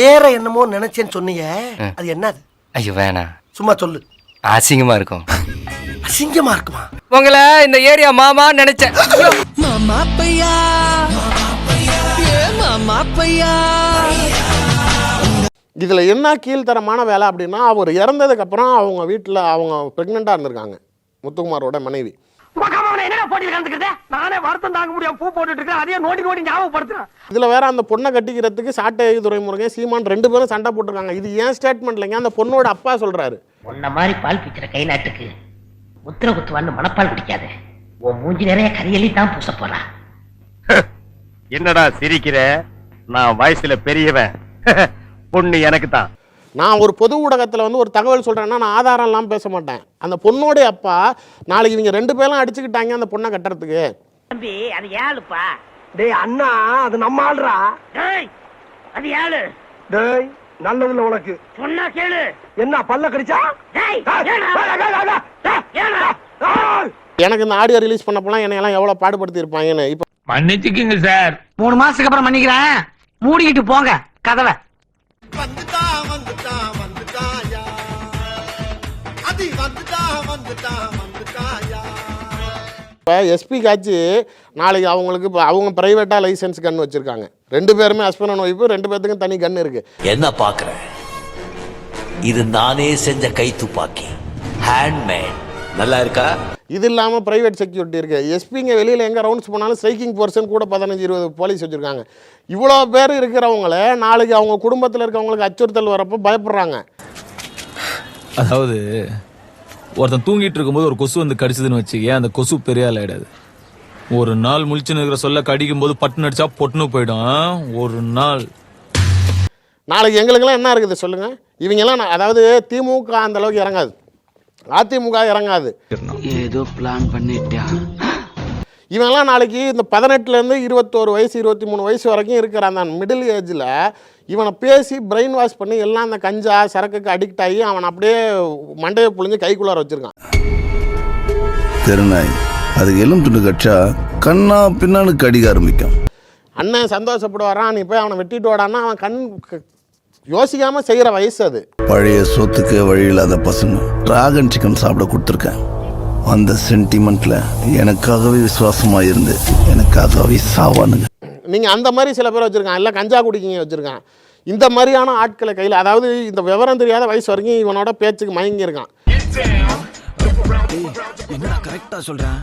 வேற என்னமோ நினைச்சேன்னு சொன்னீங்க. அது என்னது? ஐயோ வேணாம் சும்மா சொல்லு. அசிங்கமா இருக்கும். அசிங்கமா இருக்குமா? உங்களை இந்த ஏரியா மாமா நினைச்சேன். மாமா பையா ஏ மாமா பையா இதுல என்ன கீழ்த்தரமான வேலை அப்படின்னா அவர் இறந்ததுக்கு அப்புறம் அவங்க வீட்டில் அவங்க பிரெக்னெண்டா இருந்திருக்காங்க. முத்துக்குமாரோட மனைவி. என்னடா போட்டி கலந்துக்கிறத? நானே வருத்தம் தாங்க முடியாம பூ போட்டுட்டு இருக்கேன். அதையே நோண்டி நோண்டி ஞாபகப்படுத்துறேன். இதுல வேற அந்த பொண்ணை கட்டிக்கிறதுக்கு சாட்டை துரைமுருகன் சீமான் ரெண்டு பேரும் சண்டை போட்டிருக்காங்க. இது ஏன் ஸ்டேட்மெண்ட் இல்லைங்க? அந்த பொண்ணோட அப்பா சொல்றாரு. உன்ன மாதிரி பால் பிச்சுற கை நாட்டுக்கு முத்திர குத்துவான்னு மனப்பால் பிடிக்காது. உன் மூஞ்சி நிறைய கரியலி தான் பூச போறா. என்னடா சிரிக்கிற? நான் வயசுல பெரியவன். பொண்ணு எனக்கு தான். நான் ஒரு பொது ஊடகத்தில் வந்து ஒரு தகவல் சொல்கிறேன்னா நான் ஆதாரம் இல்லாமல் பேச மாட்டேன். அந்த பொண்ணோடைய அப்பா நாளைக்கு இவங்க ரெண்டு பேரும் அடிச்சுக்கிட்டாங்க அந்த பொண்ணை கட்டுறதுக்கு. தம்பி அது ஏழுப்பா டேய் அண்ணா அது நம்ம ஆள்றா டேய் அது ஏழு டேய் நல்லதுல உனக்கு. சொன்னா கேளு. என்ன பல்ல கடிச்சா. எனக்கு இந்த ஆடியோ ரிலீஸ் பண்ணப்போலாம் என்னை எல்லாம் எவ்வளோ பாடுபடுத்தி இருப்பாங்கன்னு இப்போ மன்னிச்சுக்குங்க சார். மூணு மாசத்துக்கு அப்புறம் பண்ணிக்கிறேன் மூடிக்கிட்டு போங்க கதவை. இப்போ எஸ்பி காட்சி நாளைக்கு அவங்களுக்கு இப்போ அவங்க ப்ரைவேட்டாக லைசன்ஸ் கன் வச்சுருக்காங்க. ரெண்டு பேருமே ஹஸ்பண்ட் அண்ட் ஒய்ஃபு ரெண்டு பேர்த்துக்கும் தனி கன் இருக்குது என்ன பாக்குற? இது நானே செஞ்ச கை துப்பாக்கி. ஹேண்ட்மேட் நல்லா இருக்கா? இது இல்லாமல் ப்ரைவேட் செக்யூரிட்டி இருக்குது எஸ்பிங்க வெளியில் எங்கே ரவுண்ட்ஸ் போனாலும் ஸ்ட்ரைக்கிங் பர்சன் கூட பதினஞ்சு இருபது போலீஸ் வச்சுருக்காங்க. இவ்வளோ பேர் இருக்கிறவங்கள நாளைக்கு அவங்க குடும்பத்தில் இருக்கவங்களுக்கு அச்சுறுத்தல் வரப்போ பயப்படுறாங்க. அதாவது ஒருத்தன் தூங்கிட்டு இருக்கும்போது ஒரு கொசு வந்து கடிச்சதுன்னு வச்சுக்க அந்த கொசு பெரிய ஆள் ஆயிடாது ஒரு நாள் முழிச்சுன்னு இருக்கிற சொல்ல கடிக்கும் போது பட்டுன்னு அடிச்சா பொட்டுன்னு போயிடும்? ஒரு நாள். நாளைக்கு எங்களுக்கெல்லாம் என்ன இருக்குது சொல்லுங்கள் இவங்கெல்லாம் நான் அதாவது திமுக அந்த அளவுக்கு இறங்காது. அதிமுக இறங்காது. ஏதோ பிளான் பண்ணிட்டான். இவங்கெல்லாம் நாளைக்கு இந்த பதினெட்டுலேருந்து இருபத்தோரு வயசு இருபத்தி மூணு வயசு வரைக்கும் இருக்கிற அந்த மிடில் ஏஜில் இவனை பேசி பிரெயின் வாஷ் பண்ணி எல்லாம் அந்த கஞ்சா சரக்குக்கு அடிக்ட் ஆகி அவன் அப்படியே மண்டையை புழிஞ்சு கைக்குள்ளார வச்சுருக்கான். தெருநாய் அது எலும் துண்டு கட்சா கண்ணா பின்னான்னு கடிக்க ஆரம்பிக்கும். அண்ணன் சந்தோஷப்படுவாரான் நீ போய் அவனை வெட்டிட்டு வாடான்னா அவன் கண் க- யோசிக்காம செய்கிற வயசு அது. பழைய சொத்துக்கு வழி இல்லாத பசங்க டிராகன் சிக்கன் சாப்பிட கொடுத்துருக்கேன். அந்த சென்டிமெண்ட்ல எனக்காகவே விசுவாசமா இருந்து எனக்காகவே சாவானுங்க. நீங்கள் அந்த மாதிரி சில பேர் வச்சுருக்கான் இல்லை கஞ்சா குடிக்கிங்க வச்சுருக்கான் இந்த மாதிரியான ஆட்களை கையில் அதாவது இந்த விவரம் தெரியாத வயசு வரைக்கும் இவனோட பேச்சுக்கு மயங்கியிருக்கான். என்னடா கரெக்டா சொல்றேன்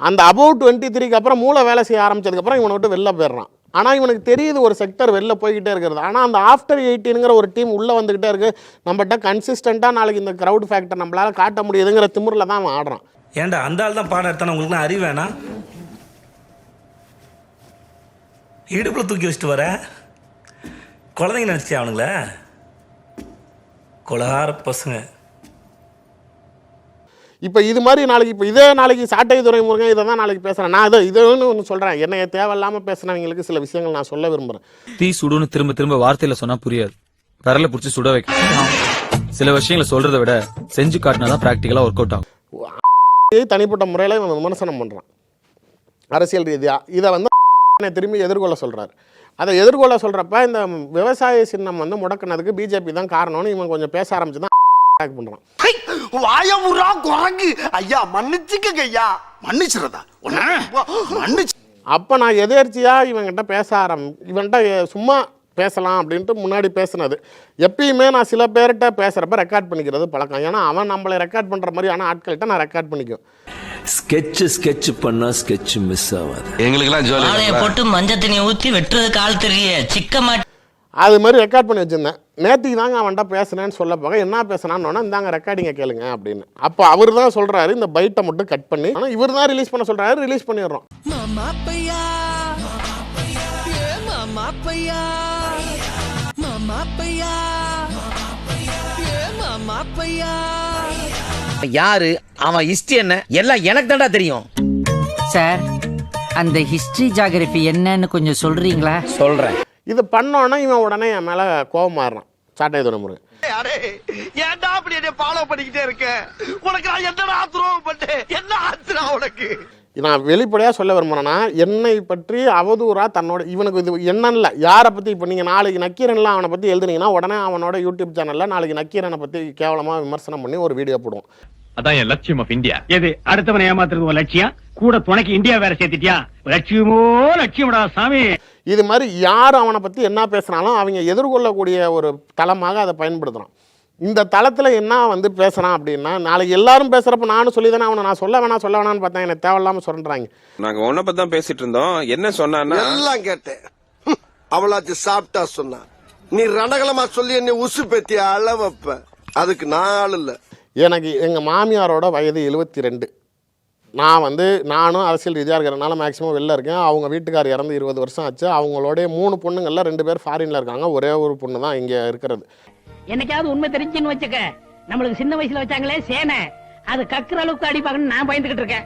அந்த அபவுட் டுவெண்ட்டி த்ரீக்கு அப்புறம் மூளை வேலை செய்ய ஆரம்பிச்சதுக்கப்புறம் இவனை விட்டு வெளில போயிடுறான். ஆனால் இவனுக்கு தெரியுது ஒரு செக்டர் வெளில போய்கிட்டே இருக்கிறது. ஆனால் அந்த ஆஃப்டர் எயிட்டீனுங்கிற ஒரு டீம் உள்ளே வந்துக்கிட்டே இருக்குது நம்மகிட்ட கன்சிஸ்டண்ட்டாக நாளைக்கு இந்த க்ரௌட் ஃபேக்டர் நம்மளால் காட்ட முடியுதுங்கிற திமுறில் தான் அவன் ஆடுறான். ஏன்டா அந்த ஆள் தான் பாடம் எடுத்தான? உங்களுக்கு அறிவு வேணாம். இடுப்பில் தூக்கி வச்சுட்டு வர. குழந்தைங்க நினச்சியா அவனுங்களே? கொலகார பசங்க. இப்போ இது மாதிரி நாளைக்கு இப்போ இதே நாளைக்கு சாட்டை துறைமுருகன் இதை தான் நாளைக்கு பேசுகிறேன் நான் இதை இதுன்னு ஒன்று சொல்கிறேன் என்னை தேவையில்லாமல் பேசுனவங்களுக்கு சில விஷயங்கள் நான் சொல்ல விரும்புகிறேன் தீ சுடுன்னு திரும்ப திரும்ப வார்த்தையில சொன்னா புரியாது. விரல புடிச்சு சுட வைக்கணும் சில விஷயங்களை சொல்றதை விட செஞ்சு காட்டினாதான் பிராக்டிக்கலா ஒர்க் அவுட் ஆகும். தனிப்பட்ட முறையில் இவன் விமர்சனம் பண்ணுறான் அரசியல் ரீதியாக இதை வந்து என்னை திரும்பி எதிர்கொள்ள சொல்கிறார் அதை எதிர்கொள்ள சொல்கிறப்ப இந்த விவசாய சின்னம் வந்து முடக்குனதுக்கு பிஜேபி தான் காரணம்னு இவன் கொஞ்சம் பேச ஆரம்பிச்சு தான் அட்டாக் பண்ணுறான் வாயமுறா குரங்கு. ஐயா மன்னிச்சுக்கங்க ஐயா. மன்னிச்சிருந்தா மன்னிச்சு அப்போ நான் எதேர்ச்சியாக இவன்கிட்ட பேச ஆரம் இவன்கிட்ட சும்மா பேசலாம் அப்படின்ட்டு முன்னாடி பேசுனது. எப்பயுமே நான் சில பேர்கிட்ட பேசுகிறப்ப ரெக்கார்ட் பண்ணிக்கிறது பழக்கம். ஏன்னா அவன் நம்மளை ரெக்கார்ட் பண்ணுற மாதிரியான ஆட்கள்கிட்ட நான் ரெக்கார்ட் பண்ணிக்குவேன். ஸ்கெட்ச் ஸ்கெட்ச் பண்ணா ஸ்கெட்ச் மிஸ் ஆகாது ஆளைய போட்டு மஞ்சள் தண்ணியை ஊத்தி வெட்டுறதுக்கு ஆள் தெரிய சிக்க மாட்டேன் அது மாதிரி ரெக்கார்ட் பண்ணி வச்சுருந்தேன். நேற்றுக்கு தாங்க அவன்கிட்ட பேசுனேன்னு சொல்ல போக என்ன பேசுனான்னு இந்தாங்க ரெக்கார்டிங்கை கேளுங்க அப்படின்னு. அப்போ அவர் தான் சொல்கிறாரு இந்த பைட்டை மட்டும் கட் பண்ணி ஆனால் இவர் தான் ரிலீஸ் பண்ண சொல்கிறாரு ரிலீஸ் பண்ணிடுறோம். யாரு? அவன் ஹிஸ்டரி என்ன? எல்லாம் எனக்கு தான்டா தெரியும். சார் அந்த ஹிஸ்டரி ஜாகிரபி என்னன்னு கொஞ்சம் சொல்றீங்களா? சொல்றேன். இது பண்ணோன்னா இவன் உடனே என் மேலே கோபம் மாறுறான். சாட்டை துறைமுருகன் அடே ஏன்டா அப்படி என்ன ஃபாலோ பண்ணிக்கிட்டே இருக்க? உனக்கு நான் என்னடா துரோகம் பண்ணேன் என்ன ஆச்சுடா உனக்கு? நான் வெளிப்படையாக சொல்ல விரும்புகிறேன்னா என்னை பற்றி அவதூறாக தன்னோட இவனுக்கு இது என்ன இல்லை. யாரை பற்றி இப்போ நீங்கள் நாளைக்கு நக்கீரன்லாம் அவனை பற்றி எழுதுனீங்கன்னா உடனே அவனோட யூடியூப் சேனலில் நாளைக்கு நக்கீரனை பற்றி கேவலமாக விமர்சனம் பண்ணி ஒரு வீடியோ போடுவோம். அதான் என் லட்சியம் ஆஃப் இந்தியா எது? அடுத்தவனை ஏமாத்துறது உன் லட்சியம் கூட துணைக்கு இந்தியா வேற சேர்த்துட்டியா? லட்சியமோ லட்சியம்டா சாமி. இது மாதிரி யார் அவனை பற்றி என்ன பேசுனாலும் அவங்க எதிர்கொள்ளக்கூடிய ஒரு தளமாக அதை பயன்படுத்துகிறான் இந்த தளத்தில் என்ன வந்து பேசுகிறான் அப்படின்னா நாளைக்கு எல்லாரும் பேசுகிறப்ப நானும் சொல்லி தானே அவனை நான் சொல்ல வேணாம் சொல்ல வேணாம்னு பார்த்தேன் எனக்கு தேவையில்லாமல் சொல்கிறாங்க நாங்க உன்ன பத்தி தான் பேசிட்டு இருந்தோம். என்ன சொன்னான்னா எல்லாம் கேட்டேன். அவளாச்சு சாப்பிட்டா சொன்னா நீ ரணகலமா சொல்லி என்னை உசு பெத்தி அள வைப்ப அதுக்கு நான் ஆள் இல்ல. எனக்கு எங்கள் மாமியாரோட வயது எழுபத்தி ரெண்டு நான் வந்து நானும் அரசியல் ரீதியாக இருக்கிறனால மேக்ஸிமம் வெளில இருக்கேன். அவங்க வீட்டுக்கார் இறந்து இருபது வருஷம் ஆச்சு. அவங்களோடைய மூணு பொண்ணுங்கள்ல ரெண்டு பேர் ஃபாரினில் இருக்காங்க. ஒரே ஒரு பொண்ணு தான் இங்கே இருக்கிறது. என்னைக்காவது உண்மை தெரிஞ்சுன்னு வச்சுக்க. நம்மளுக்கு சின்ன வயசுல வச்சாங்களே சேனை. அது கக்குற அளவுக்கு அடிப்பாங்கன்னு நான் பயந்துகிட்டு இருக்கேன்.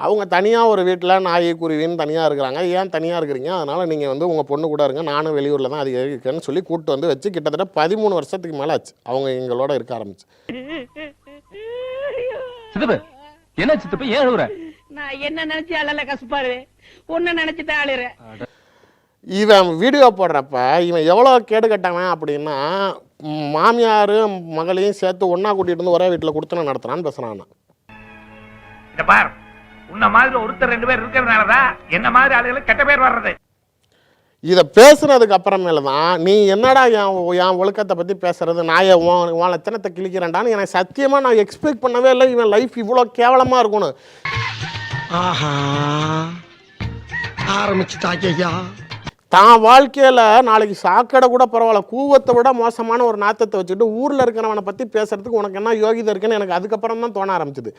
அவங்க தனியாக ஒரு வீட்டில் நாய் குருவின்னு தனியாக இருக்கிறாங்க. ஏன் தனியாக இருக்கிறீங்க? அதனால் நீங்கள் வந்து உங்கள் பொண்ணு கூட இருங்க. நானும் வெளியூரில் தான் அது இருக்கேன்னு சொல்லி கூப்பிட்டு வந்து வச்சு கிட்டத்தட்ட பதிமூணு வருஷத்துக்கு மேலே ஆச்சு. அவங்க எங்களோட இருக்க ஆரம்பிச்சு. சித்தப்பு என்ன சித்தப்பு? ஏன் அழுகுற நான் என்ன நினைச்சு அழல கசுப்பாரு. உன்ன நினைச்சுட்டு அழுறேன் இவன் வீடியோ போடுறப்ப இவன் எவ்வளோ கேடு கட்டவன் அப்படின்னா ம், மாமியாரும் மகளையும் சேர்த்து ஒன்றா கூட்டிகிட்டு வந்து ஒரே வீட்டில் கொடுத்தன நடத்துகிறான்னு பேசுகிறான் உன்ன மாதிரி ஒருத்தர் ரெண்டு பேர் இருக்கிறதுனாலதான் என்ன மாதிரி ஆளுகளுக்கு கெட்ட பேர் வர்றது. இதை பேசுனதுக்கு அப்புறமேல தான் நீ என்னடா என் என் ஒழுக்கத்தை பற்றி பேசுறது? நான் என் உன் உன் லட்சணத்தை கிழிக்கிறேன்டான்னு எனக்கு சத்தியமாக நான் எக்ஸ்பெக்ட் பண்ணவே இல்லை. இவன் லைஃப் இவ்வளோ கேவலமாக இருக்கணும் ஆஹா. ஆரம்பிச்சுட்டாங்க ஐயா தான் வாழ்க்கையில் நாளைக்கு சாக்கடை கூட பரவாயில்ல கூவத்தை விட மோசமான ஒரு நாத்தத்தை வச்சுட்டு ஊரில் இருக்கிறவனை பற்றி பேசுறதுக்கு உனக்கு என்ன யோகிதை இருக்குன்னு எனக்கு அதுக்கப்புறம் தான் தோண ஆரம்பிச்சது.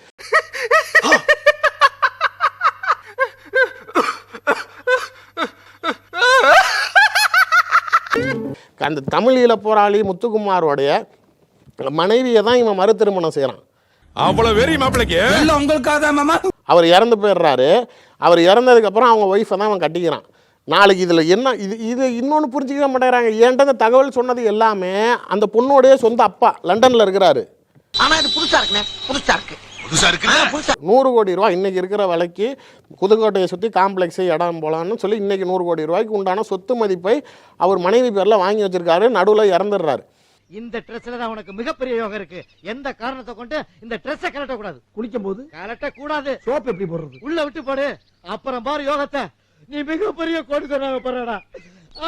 அந்த தமிழீழ போராளி முத்துக்குமாரோடைய மனைவியை தான் இவன் மறு திருமணம் செய்கிறான் அவ்வளவு வெறி மாப்பிளைக்கு? அவர் இறந்து போயிடுறாரு. அவர் இறந்ததுக்கு அப்புறம் அவங்க ஒய்ஃபை தான் அவன் கட்டிக்கிறான். நாளைக்கு இதில் என்ன இது இது இன்னொன்று புரிஞ்சுக்க மாட்டேங்கிறாங்க. என்கிட்ட இந்த தகவல் சொன்னது எல்லாமே அந்த பொண்ணோடைய சொந்த அப்பா லண்டனில் இருக்கிறாரு. ஆனா இது புதுசா இருக்குண்ணே புதுசா இருக்கு. நூறு கோடி ரூபாய் இன்னைக்கு இருக்கிற விலைக்கு புதுக்கோட்டையை சுற்றி காம்ப்ளெக்ஸு இடம் போலான்னு சொல்லி இன்னைக்கு நூறு கோடி ரூபாய்க்கு உண்டான சொத்து மதிப்பை அவர் மனைவி பேரில் வாங்கி வச்சிருக்காரு நடுவில் இறந்துடுறாரு. இந்த ட்ரெஸ்ல தான் உனக்கு மிகப்பெரிய யோகம் இருக்கு. எந்த காரணத்தை கொண்டு இந்த ட்ரெஸ்ஸை கலட்ட கூடாது குளிக்கும் போது கலட்ட கூடாது சோப் எப்படி போடுறது? உள்ள விட்டு போடு. அப்புறம் பாரு யோகத்தை. நீ மிகப்பெரிய கோடி தராங்க பாருடா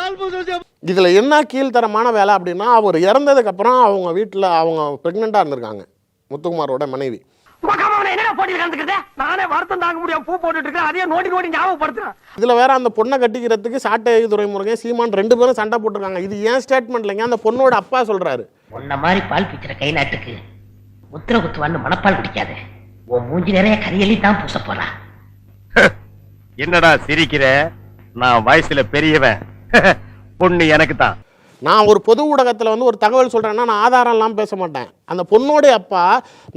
ஆல்மோஸ்ட் இதில் என்ன கீழ்த்தரமான வேலை அப்படின்னா அவர் இறந்ததுக்கு அப்புறம் அவங்க வீட்டில் அவங்க ப்ரெக்னெண்ட்டாக இருந்திருக்காங்க. முத்துக்குமாரோட மனைவி. என்னடா போட்டியில் கலந்துக்கிறத? நானே வருத்தம் தாங்க முடியாம பூ போட்டுட்டு இருக்கேன். அதையே நோண்டி நோண்டி ஞாபகப்படுத்துறேன். இதில் வேற அந்த பொண்ணை கட்டிக்கிறதுக்கு சாட்டை துறைமுருகன் சீமான் ரெண்டு பேரும் சண்டை போட்டிருக்காங்க. இது ஏன் ஸ்டேட்மெண்ட் இல்லைங்க? அந்த பொண்ணோட அப்பா சொல்றாரு. உன்ன மாதிரி பால் பிச்சுற கை நாட்டுக்கு முத்திர குத்துவான்னு மனப்பால் பிடிக்காது. உன் மூஞ்சி நிறைய கரியலி தான் பூச போறா. என்னடா சிரிக்கிற? நான் வயசுல பெரியவன். பொண்ணு எனக்கு தான். நான் ஒரு பொது ஊடகத்தில் வந்து ஒரு தகவல் சொல்கிறேன்னா நான் ஆதாரம் இல்லாமல் பேச மாட்டேன். அந்த பொண்ணோடைய அப்பா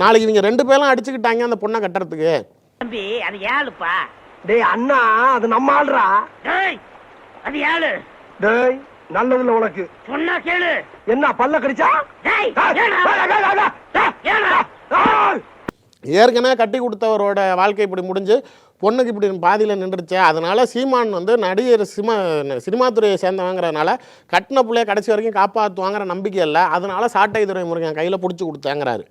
நாளைக்கு இவங்க ரெண்டு பேரும் அடிச்சுக்கிட்டாங்க அந்த பொண்ணை கட்டுறதுக்கு. தம்பி அது ஏழுப்பா டேய் அண்ணா அது நம்ம ஆள்றா டேய் அது ஏழு டேய் நல்லதுல உனக்கு. சொன்னா கேளு. என்ன பல்ல கடிச்சா. ஏற்கனவே கட்டி கொடுத்தவரோட வாழ்க்கை இப்படி முடிஞ்சு பொண்ணுக்கு இப்படி பாதியில் நின்றுச்சு அதனால சீமான் வந்து நடிகர் சினிமா சினிமா துறையை சேர்ந்தவங்கிறதுனால கட்டின பிள்ளைய கடைசி வரைக்கும் காப்பாற்றுவாங்கிற நம்பிக்கை இல்லை. அதனால சாட்டை துறை முருகன் கையில் பிடிச்சி கொடுத்தாங்கிறாரு.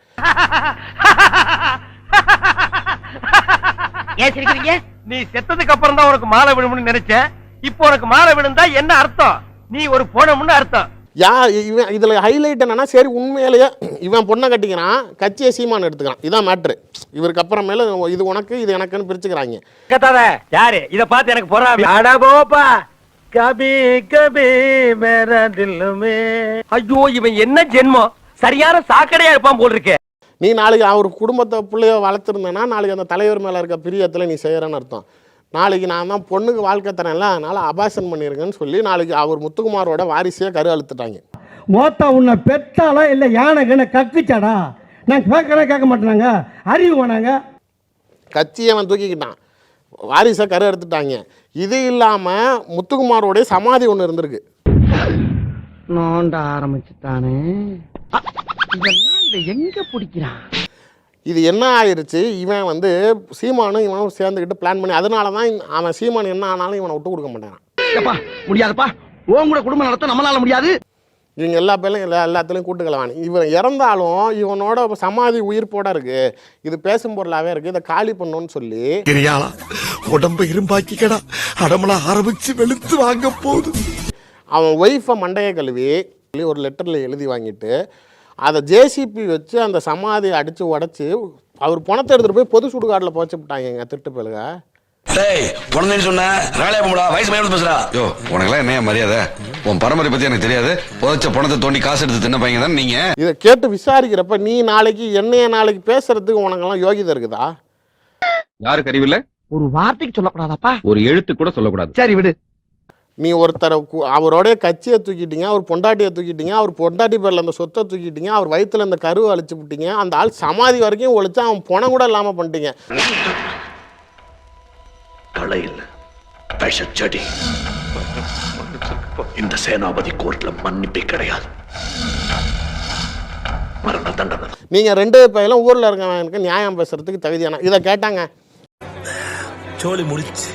நீ செத்ததுக்கு அப்புறம் தான் உனக்கு மாலை விழும்னு நினைச்சேன். இப்போ உனக்கு மாலை விழுந்தா என்ன அர்த்தம்? நீ ஒரு போனமுன்னு அர்த்தம். யா இவன் இதில் ஹைலைட் என்னன்னா சரி உண்மையிலேயே இவன் பொண்ணை கட்டிக்கிறான் கட்சியை சீமான் எடுத்துக்கிறான். இதான் மேட்ரு இவருக்கு அப்புறமேல இது உனக்கு இது எனக்குன்னு பிரிச்சுக்கிறாங்க. யாரு? இத பார்த்து எனக்கு போப்பா. கபி கபி மேரா தில்லுமே ஐயோ இவன் என்ன ஜென்மம்? சரியான சாக்கடையா இருப்பான் போல் இருக்கே. நீ நாளைக்கு அவர் குடும்பத்தை பிள்ளைய வளர்த்துருந்தேன்னா நாளைக்கு அந்த தலைவர் மேலே இருக்க பிரியத்தில் நீ செய்கிறேன்னு அர்த்தம். நாளைக்கு நான் தான் பொண்ணுக்கு வாழ்க்கை தரேன்ல அதனால் அபாசன் பண்ணியிருக்கேன்னு சொல்லி நாளைக்கு அவர் முத்துக்குமாரோட வாரிசையே கரு அழுத்துட்டாங்க. மோத்தா உன்னை பெத்தாளா இல்ல யானை கண்ண கக்குச்சாடா? நான் கேட்கறேன் கேட்க மாட்டேனாங்க. அறிவு வேணாங்க. கட்சியை அவன் தூக்கிக்கிட்டான். வாரிசை கரு எடுத்துட்டாங்க இது இல்லாமல் முத்துக்குமாரோடைய சமாதி ஒன்று இருந்திருக்கு. நோண்ட ஆரம்பிச்சுட்டானே. இதெல்லாம் இந்த எங்க பிடிக்கிறான்? இது என்ன ஆயிருச்சு? இவன் வந்து சீமானும் இவனும் சேர்ந்துக்கிட்டு பிளான் பண்ணி அதனால தான் அவன் சீமான் என்ன ஆனாலும் இவனை விட்டு கொடுக்க மாட்டான் முடியாதுப்பா. உன் கூட குடும்பம் நடத்த நம்மளால முடியாது. இவங்க எல்லா பேர்லையும் எல்லா எல்லாத்துலேயும் கூட்டுக்கலவான் இவன் இறந்தாலும் இவனோட சமாதி உயிர்ப்போட இருக்கு. இது பேசும் பொருளாவே இருக்கு. இதை காலி பண்ணணும்னு சொல்லி. கிரியாளா உடம்ப இரும்பாக்கிக்கடா. அடமலா ஆரம்பிச்சு வெளுத்து வாங்க போகுது அவன் ஒய்ஃபை மண்டையை கழுவி ஒரு லெட்டரில் எழுதி வாங்கிட்டு அதை ஜேசிபி வச்சு அந்த சமாதியை அடித்து உடச்சி அவர் பணத்தை எடுத்துகிட்டு போய் பொது சுடுகாட்டில் போச்சு விட்டாங்க திட்டு பேலுக டேய் குழந்தைன்னு சொன்ன வேலையா போடா வயசு பையன் பேசுறா. யோ உனக்கெல்லாம் என்ன மரியாதை? உன் பரம்பரை பத்தி எனக்கு தெரியாது. புதைச்ச பணத்தை தோண்டி காசு எடுத்து தின்ன பையன் தான் நீங்க? இதை கேட்டு விசாரிக்கிறப்ப நீ நாளைக்கு என்னைய நாளைக்கு பேசுறதுக்கு உனக்கெல்லாம் யோகிதை இருக்குதா? யாருக்கு அறிவில்ல ஒரு வார்த்தைக்கு சொல்லக்கூடாதாப்பா? ஒரு எழுத்து கூட சொல்லக்கூடாது. சரி விடு. நீ ஒருத்தரை அவரோடைய கட்சியை தூக்கிட்டீங்க அவர் பொண்டாட்டியை தூக்கிட்டீங்க அவர் பொண்டாட்டி பேரில் அந்த சொத்தை தூக்கிட்டீங்க அவர் வயித்துல இந்த கருவை அழிச்சு விட்டீங்க அந்த ஆள் சமாதி வரைக்கும் ஒழிச்சு அவன் பணம் கூட இல்லாமல் பண்ணிட்டீங்க. இல்ல. விஷச்செடி. இந்த சேனாபதி கோர்ட்ல மன்னிப்பே கிடையாது. மரண தண்டனை நீங்கள் ரெண்டு பையலும் ஊரில் இருக்கவனுக்கு நியாயம் பேசுறதுக்கு தகுதியான இதை கேட்டாங்க. சோலி முடிச்சு